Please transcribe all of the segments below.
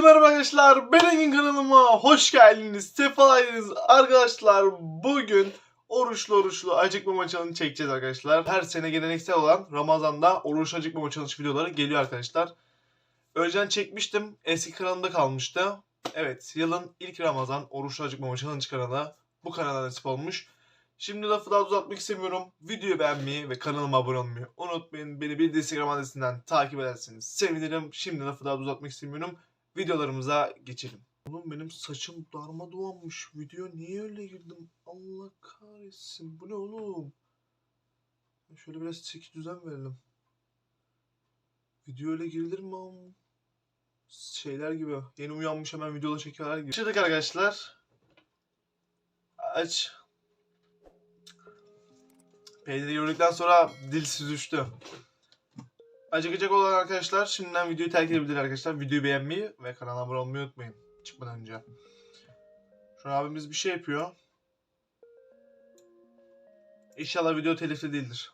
Herkese merhaba arkadaşlar. Ben Engin kanalıma hoş geldiniz. Sefalar arkadaşlar. Bugün oruçlu oruçlu acıkmama challenge çekeceğiz arkadaşlar. Her sene geleneksel olan Ramazan'da oruç acıkmama challenge videoları geliyor arkadaşlar. Önceden çekmiştim. Eski kanalımda kalmıştı. Evet yılın ilk Ramazan oruçlu acıkmama challenge kanalı bu kanala nasip olmuş. Şimdi lafı daha uzatmak istemiyorum. Videoyu beğenmeyi ve kanalıma abone olmayı unutmayın. Beni bir Instagram adresinden takip ederseniz sevinirim. Şimdi lafı daha uzatmak istemiyorum. Videolarımıza geçelim. Oğlum benim saçım darmadağınmış. Video niye öyle girdim? Allah kahretsin. Bu ne oğlum? Şöyle biraz çeki düzen verelim. Video öyle girilir mi oğlum? Şeyler gibi. Yeni uyanmış hemen videoda çekiyorlar gibi. Başladık arkadaşlar. Aç. Peyniri gördükten sonra dil süzüştü. Acıkacak olan arkadaşlar şimdiden videoyu terk edebilir arkadaşlar. Videoyu beğenmeyi ve kanala abone olmayı unutmayın. Çıkmadan önce. Şu abimiz bir şey yapıyor. İnşallah video telifli değildir.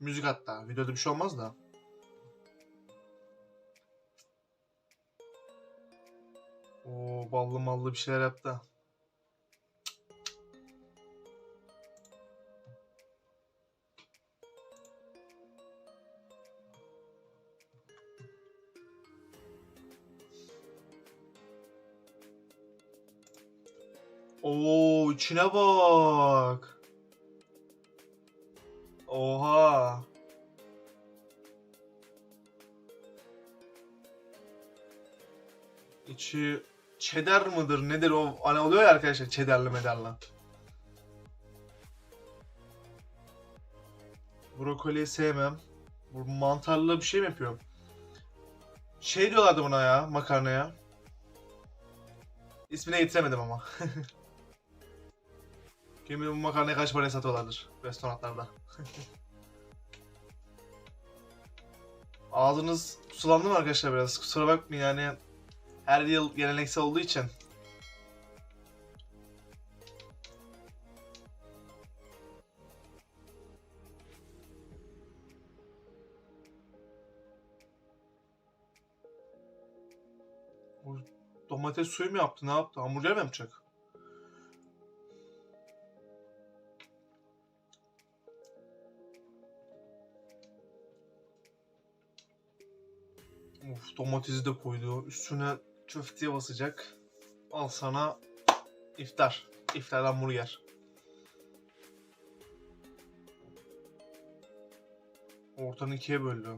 Müzik hatta. Videoda bir şey olmaz da. Oo ballı mallı bir şeyler yaptı. Oo içine bak. Oha. İçi cheddar mıdır nedir o hani oluyor ya arkadaşlar cheddarlı medarlı. Brokoliyi sevmem. Bu mantarlı bir şey mi yapıyor? Şey diyorlardı buna ya makarnaya. İsmine getiremedim ama. Kim bilir bu makarnayı kaç paraya satıyorlardır restoranlarda. Ağzınız sulandı mı arkadaşlar biraz? Kusura bakmayın yani her yıl geleneksel olduğu için. O domates suyu mu yaptı? Ne yaptı? Hamburger mi yapacak? Domatesi de koydu. Üstüne köfteye basacak. Al sana iftar. İftar hamburger. Ortanı ikiye böldü.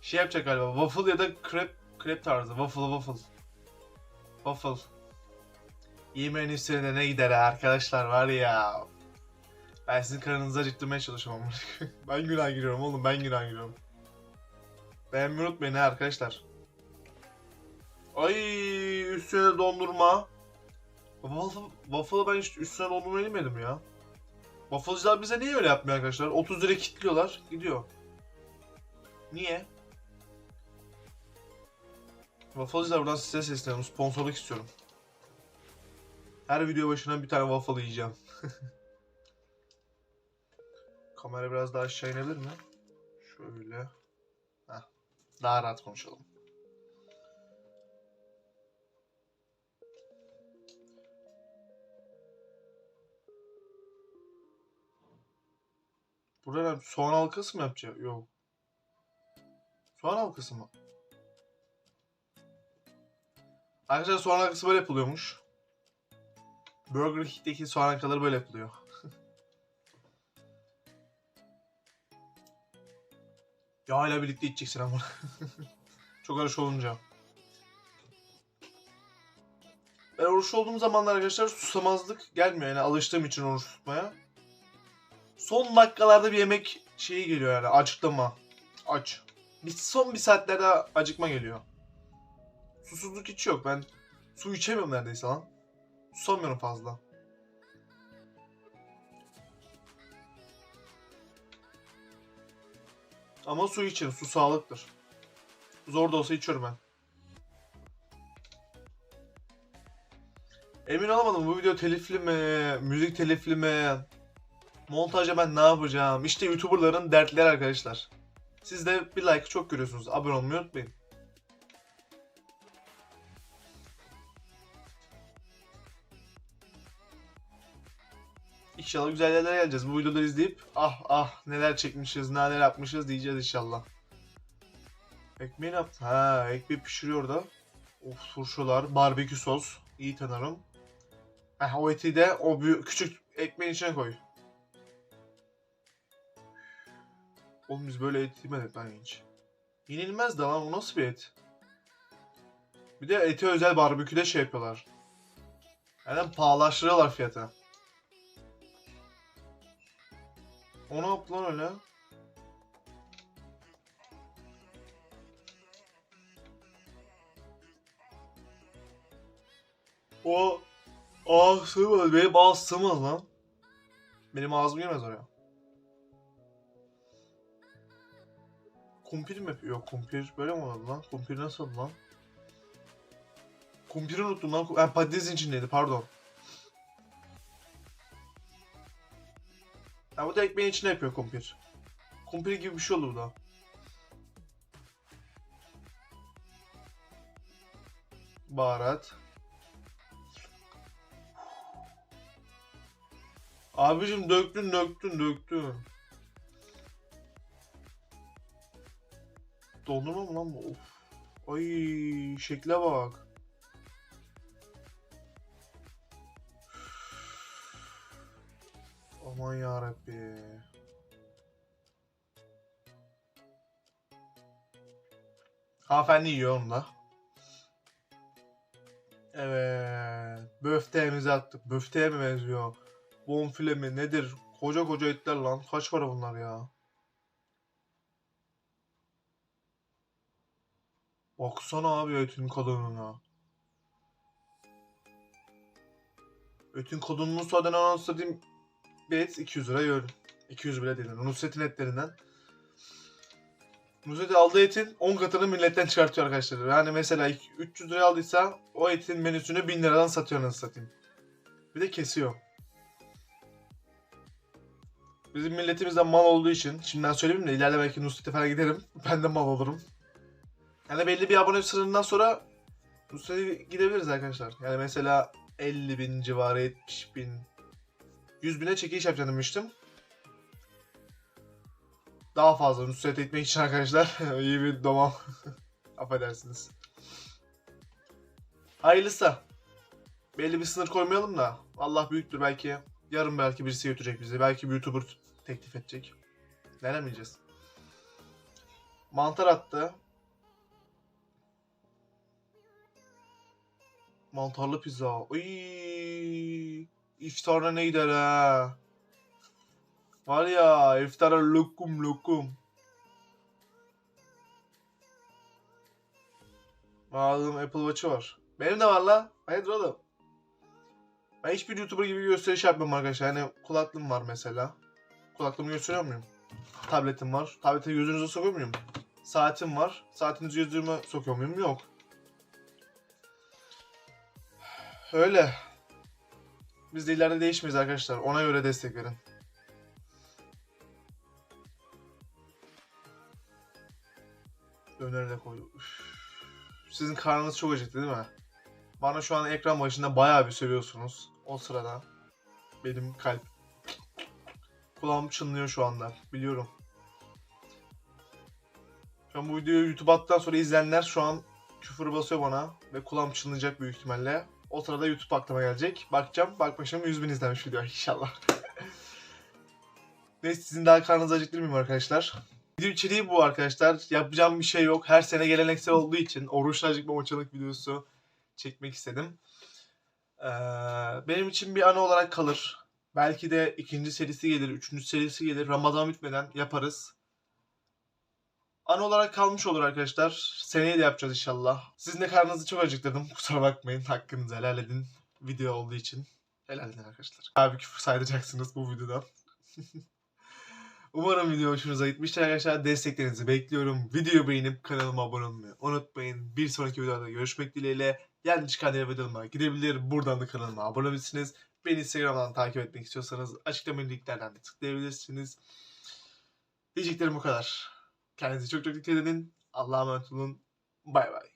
Şey yapacak galiba. Waffle ya da krep, krep tarzı. Waffle waffle. Waffle. Yemeğin üstüne de ne gider arkadaşlar var ya. Ben sizin karınızı acıktırmaya çalışıyorum ama. ben günah giriyorum oğlum ben günah giriyorum. Beğenmeyi unutmayın ha arkadaşlar. Ay üstüne dondurma. Waffle, waffle'ı ben hiç üstüne dondurma yemedim ya. Waffle'cılar bize niye öyle yapmıyor arkadaşlar? 30 lira kilitliyorlar gidiyor. Niye? Waffle'cılar buradan size sesleniyorum. Sponsorluk istiyorum. Her video başına bir tane waffle yiyeceğim. Kamera biraz daha aşağı inebilir mi? Şöyle. Heh. Daha rahat konuşalım. Burada? Soğan halkası mı yapacak? Yok. Soğan halkası mı? Arkadaşlar soğan halkası böyle yapılıyormuş. Burger King'deki soğan halkaları böyle yapılıyor. Yağ ile birlikte içeceksin ama. Çok arış olunca. Ben oruç olduğum zamanlar arkadaşlar susamazlık gelmiyor yani alıştığım için oruç tutmaya. Son dakikalarda bir yemek şeyi geliyor yani acıklama. Aç. Bir, son bir saatlerde acıkma geliyor. Susuzluk hiç yok ben su içemiyorum neredeyse lan. Susamıyorum fazla. Ama su için. Su sağlıktır. Zor da olsa içiyorum ben. Emin olamadım bu video telifli mi, müzik telifli mi, montajda ben ne yapacağım? İşte YouTuber'ların dertleri arkadaşlar. Siz de bir like çok görüyorsunuz. Abone olmayı unutmayın. İnşallah güzel yerlere geleceğiz. Bu videoları izleyip ah ah neler çekmişiz, neler yapmışız diyeceğiz inşallah. Ekmeği ne yaptı? Ha ekmeği pişiriyor da. Of turşular, barbekü sos. İyi tanırım. Eh, o eti de o büyük, küçük ekmeğin içine koy. Oğlum biz böyle et yemedik lan hiç. Yenilmez de lan o nasıl bir et? Bir de eti özel barbeküde şey yapıyorlar. Yani pahalaştırıyorlar fiyatı. O ne yaptı lan öyle? O ah sığmaz. Benim ağız sığmaz lan. Benim ağzım girmez oraya. Kumpir mi? Yok kumpir böyle mi oldu lan? Kumpir nasıl oldu lan? Kumpiri unuttum lan. Yani patatesin içindeydi pardon. Ya bu da ekmeğin içine yapıyor kumpir. Kumpir gibi bir şey olur da. Baharat. Abicim döktün döktün döktün. Dondurma mı lan bu? Of. Ay şekle bak. Aman yarabbi. Hanımefendi yiyor onu da. Evet. Böfteğimizi attık. Böfteğe mi benziyor? Bonfile mi? Nedir? Koca koca etler lan. Kaç para bunlar ya? Baksana abi etin kalınlığına. Etin kalınlığı zaten anasını satayım. Et 200 lira yiyorum. 200 bile değil. Nusret'in etlerinden. Nusret aldığı etin 10 katını milletten çıkartıyor arkadaşlar. Yani mesela 300 liraya aldıysa o etin menüsünü 1000 liradan satıyor nasıl satayım. Bir de kesiyor. Bizim milletimizden mal olduğu için, şimdiden söyleyeyim de ileride belki Nusret'e falan giderim. Ben de mal olurum. Yani belli bir abone sınırından sonra Nusret'e gidebiliriz arkadaşlar. Yani mesela 50 bin civarı, 70 bin, 100 bine çekiliş yapacağım demiştim. Daha fazla Nusret etmek için arkadaşlar iyi bir domam. Affedersiniz. Hayırlısı. Belli bir sınır koymayalım da. Allah büyüktür belki. Yarın belki birisi götürecek bizi. Belki bir YouTuber teklif edecek. Denemeyeceğiz. Mantar attı. Mantarlı pizza. Iy, iftarına ne gider ha? Var ya iftara lokum lokum. Aldım Apple Watch'ı var. Benim de var la. Hayırdır oğlum? Ben hiçbir YouTuber gibi gösteriş yapmıyorum arkadaşlar. Yani kulaklığım var mesela. Kulaklığımı gösteriyor muyum? Tabletim var. Tableti gözünüze sokuyor muyum? Saatim var. Saatinizi gözüme sokuyor muyum? Yok. Öyle. Biz de ileride değişmeyiz arkadaşlar. Ona göre destek verin. Döneri de koydum. Sizin karnınız çok acıktı değil mi? Bana şu an ekran başında bayağı bir sövüyorsunuz. O sırada benim kalp kulağım çınlıyor şu anda. Biliyorum. Şu an bu videoyu YouTube attıktan sonra izleyenler şu an küfür basıyor bana ve kulağım çınlayacak büyük ihtimalle. O sırada YouTube aklıma gelecek. Bakacağım. Bakmışım 100 bin izlenmiş video inşallah. Neyse sizin daha karnınızı acıktırmayayım arkadaşlar. Video içeriği bu arkadaşlar. Yapacağım bir şey yok. Her sene geleneksel olduğu için oruçlu acıkma maçalık videosu çekmek istedim. Ee, benim için bir anı olarak kalır. Belki de ikinci serisi gelir, üçüncü serisi gelir. Ramazan bitmeden yaparız. Anı olarak kalmış olur arkadaşlar. Seneye de yapacağız inşallah. Sizin de karnınızı çok acıktırdım. Kusura bakmayın. Hakkınızı helal edin. Video olduğu için. Helal edin arkadaşlar. Abi küfür saydıracaksınız bu videodan. Umarım video hoşunuza gitmiştir arkadaşlar. Desteklerinizi bekliyorum. Videoyu beğenip kanalıma abone olmayı unutmayın. Bir sonraki videoda görüşmek dileğiyle. Yani çıkan videolarıma gidebilir. Buradan da kanalıma abone olabilirsiniz. Beni Instagram'dan takip etmek istiyorsanız açıklama linklerden de tıklayabilirsiniz. Diyeceklerim bu kadar. Kendinize çok çok dikkat edin. Allah'a emanet olun. Bay bay.